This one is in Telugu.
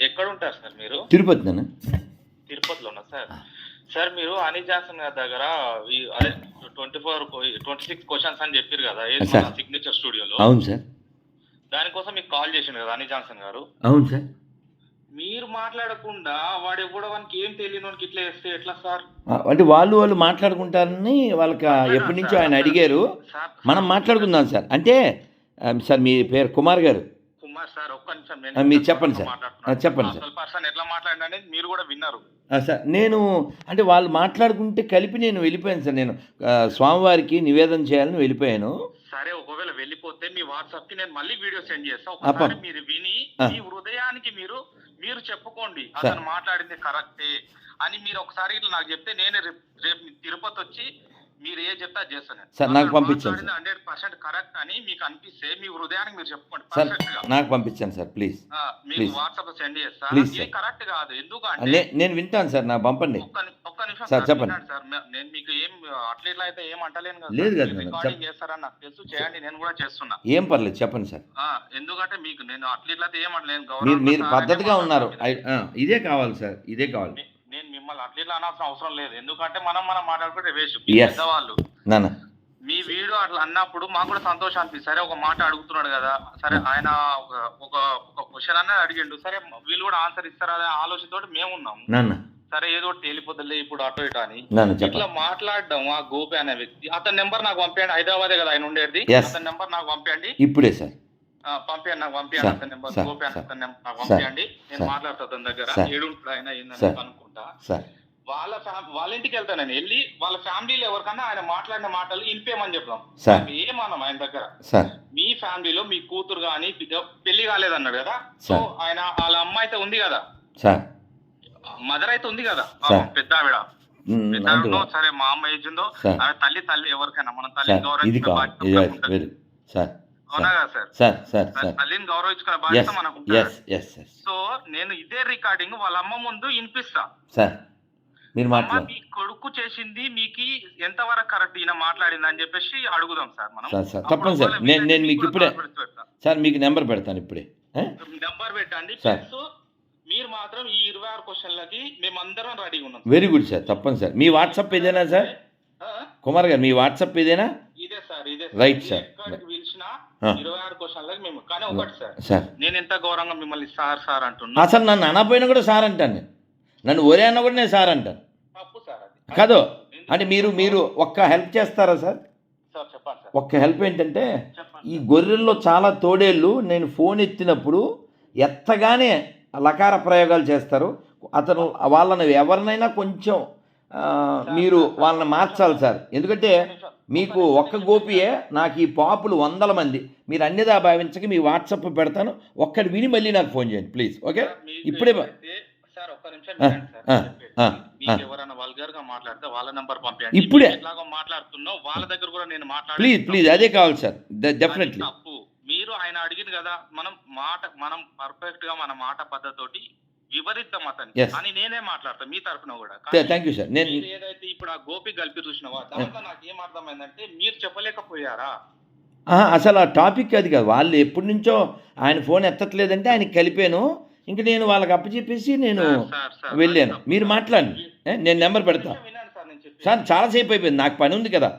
ఎక్కడ ఉంటారు సార్ మీరు? తిరుపతి తిరుపతిలో ఉన్నా సార్? సార్ మీరు అనిల్ జాన్సన్ గారి దగ్గర అదే twenty four twenty six questions అని చెప్పారు కదా సార్. సిగ్నేచర్ స్టూడియోలో అవును సార్. దానికోసం మీకు కాల్ చేసిండు కదా అనిల్ జాన్సన్ గారు. అవును సార్. మీరు మాట్లాడకుండా వాడు ఎప్పుడో వానికి ఏం తెలియని వానికి ఇట్లా చేస్తే ఎట్లా సార్? ఆ, అంటే వాళ్ళు వాళ్ళు మాట్లాడుకుంటారని వాళ్ళకి ఎప్పటి నుంచో ఆయన అడిగారు. సార్ మనం మాట్లాడుకుందాం సార్. అంటే ఆ, సార్ మీ పేరు కుమార్ గారు. కుమార్ సార్ ఒక్క నిమిషం మీరు చెప్పండి సార్. చెప్పండి సార్. పర్సన్ ఎట్లా మాట్లాడిన అనేది మీరు కూడా విన్నారు సార్ నేను అంటే వాళ్ళు మాట్లాడుకుంటే కలిపి నేను వెళ్ళిపోయాను సార్ నేను స్వామివారికి నివేదన చేయాలని వెళ్ళిపోయాను సరే ఒకవేళ వెళ్ళిపోతే మీ వాట్సాప్కి నేను మళ్ళీ వీడియో సెండ్ చేస్తా అప్ప. ఒకసారి మీరు విని. మీ హృదయానికి మీరు మీరు చెప్పుకోండి. అతను మాట్లాడింది కరెక్టే అని మీరు ఒకసారి ఇట్లా నాకు చెప్తే నేను రేపు తిరుపతి వచ్చి మీరు ఏ చెప్తే అది చేస్తాను. సార్, నాకు పంపించండి హండ్రెడ్ పర్సెంట్ కరెక్ట్ అని మీకు అనిపిస్తే మీ హృదయానికి మీరు చెప్పుకోండి. సార్ నాకు పంపించండి సార్ ప్లీజ్. మీకు Please. వాట్సాప్ సెండ్ చేస్తా. Please, ఇది sir. కరెక్ట్ కాదు. ఎందుకంటే నేను వింటాను సార్ నాకు పంపండి. ఒక్క నిమిషం సార్, చెప్పండి. సార్. నేను మీకు ఏం అట్లా అయితే ఏం అంటలేను కదా లేదు. కదా మీరు రికార్డింగ్ చేస్తారని నాకు తెలుసు. చేయండి నేను కూడా చేస్తున్నా. ఏం పర్లేదు చెప్పండి సార్. ఎందుకంటే మీకు నేను అట్లా అయితే ఏం అంటలేను. మీరు మీరు పద్ధతిగా ఉన్నారు. ఇదే కావాలి సార్ ఇదే కావాలి. నేను మిమ్మల్ని అట్లా ఇట్లా అనాల్సిన అవసరం లేదు. ఎందుకంటే మనం మనం మాట్లాడుకుంటే వేస్ట్. Yes. పెద్దవాళ్ళు. మీ వీడియో అట్లా అన్నప్పుడు మాకు కూడా సంతోషం అనిపిస్తుంది. సరే ఒక మాట అడుగుతున్నాడు కదా. సరే ఆయన ఒక ఒక క్వశ్చన్ అనేది అడిగిండు. సరే వీళ్ళు కూడా ఆన్సర్ ఇస్తారా అనే ఆలోచనతో మేము ఉన్నాం. నాన్న. సరే ఏదో ఒకటి తేలిపోతుంది ఇప్పుడు అటో ఇటో అని. ఇట్లా మాట్లాడడం ఆ గోపి అనే వ్యక్తి. అతని నెంబర్ నాకు పంపించండి హైదరాబాదే కదా ఆయన ఉండేది. అతని నెంబర్ నాకు పంపించండి ఇప్పుడే సార్. పంపించండి నాకు పంపించండి అతని నెంబర్ గోపి అతని నెంబర్ నాకు పంపించండి నేను. మాట్లాడతా అతని దగ్గర. ఏడుంటాడు ఆయన ఏందని. అనుకుంటా. వాళ్ళ వాళ్ళ ఇంటికి వెళ్తాను నేను వెళ్ళి వాళ్ళ ఫ్యామిలీలో ఎవరికన్నా ఆయన మాట్లాడిన మాటలు వినిపేయమని చెప్తాం సార్. ఏమన్నాం ఆయన దగ్గర. మీ ఫ్యామిలీలో మీ కూతురు కానీ పెళ్ళి కాలేదన్నాడు కదా? సో. ఆయన వాళ్ళ అమ్మ అయితే ఉంది కదా? సార్. మదర్ అయితే ఉంది కదా. పెద్ద ఆవిడ. సరే మా అమ్మ ఏజ్ ఉందో ఆమె తల్లి తల్లి ఎవరికైనా మనం సార్ తల్లిని sir. Sir? Sir sir sir తల్లిని గౌరవించుకునే బాధ్యత ఎస్ మనకు సో నేను ఇదే రికార్డింగ్ వాళ్ళ అమ్మ ముందు వినిపిస్తా. సార్ మీరు మాట్లాడు. మీ కొడుకు చేసింది మీకు ఎంతవరకు కరెక్ట్ ఈయన మాట్లాడింది అని చెప్పేసి అడుగుదాం సార్ మనం. Sir sir sir. నేను నేను మీకు ఇప్పుడే. సార్ మీకు నెంబర్ పెడతాను ఇప్పుడే? నెంబర్ పెట్టండి. సార్. ప్లస్ మీరు మాత్రం ఈ ఇరవై ఆరు క్వశ్చన్లకి మేమందరం రెడీగా ఉన్నాం. వెరీ గుడ్ సార్ తప్పని సార్. మీ వాట్సాప్ ఇదేనా సార్? కుమార్ గారు మీ వాట్సాప్ ఇదేనా ఇదే సార్ ఇదే Right, మీరు ఇరవై ఆరు క్వశ్చన్లకి మేము కానీ ఒకటి సార్. నేను ఎంత గౌరవంగా మిమ్మల్ని సార్ సార్ అంటున్నా అసలు నన్ను అనపోయినా కూడా సార్ అంటాను నేను. నన్ను ఒరే అన్న కూడా నేను సార్ అంటాను. తప్పు సార్ అది. కాదు? అంటే మీరు మీరు ఒక్క హెల్ప్ చేస్తారా సార్? ఒక్క హెల్ప్ ఏంటంటే ఈ గొర్రెల్లో చాలా తోడేళ్ళు నేను ఫోన్ ఎత్తినప్పుడు ఎత్తగానే లకార ప్రయోగాలు చేస్తారు. అతను వాళ్ళని ఎవరినైనా కొంచెం మీరు వాళ్ళని మార్చాలి సార్. ఎందుకంటే మీకు ఒక్క గోపియే నాకు ఈ పాపులు వందల మంది. మీరు అన్నిదా భావించక మీ వాట్సాప్ పెడతాను. ఒక్కటి విని మళ్ళీ నాకు ఫోన్ చేయండి ప్లీజ్. ఓకే? ఇప్పుడే ఇప్పుడే. మీరు ఎట్లాగో మాట్లాడుతున్నావు వాళ్ళ దగ్గర కూడా నేను మాట్లాడే ప్లీజ్ ప్లీజ్ అదే కావాలి సార్. డెఫినెట్లీ మీరు ఆయన అడిగింది కదా మనం మాట మనం పర్ఫెక్ట్గా మన మాట పద్ధతోటి వివరిద్దాం అతన్ని Yes. అని నేనే మాట్లాడతాను మీ తరఫున కూడా. కానీ థ్యాంక్ యూ సార్ నేను మీరు ఏదైతే ఇప్పుడు ఆ గోపి కలిపి చూసినావా దాంట్లో నాకు ఏం అర్థమైందంటే మీరు చెప్పలేకపోయారా? ఆహా, అసలు ఆ టాపిక్ అది కాదు. వాళ్ళు ఎప్పటి నుంచో ఆయన ఫోన్ ఎత్తట్లేదంటే ఆయనకి కలిపాను. ఇంక నేను వాళ్ళకి అప్పచెప్పేసి నేను సార్, సార్, సార్, వెళ్ళాను. మీరు మాట్లాడండి. ఏ, నేను నెంబర్ పెడతా. వినండి సార్ నేను చెప్పేది. సార్ చాలాసేపు అయిపోయింది. నాకు పని ఉంది కదా.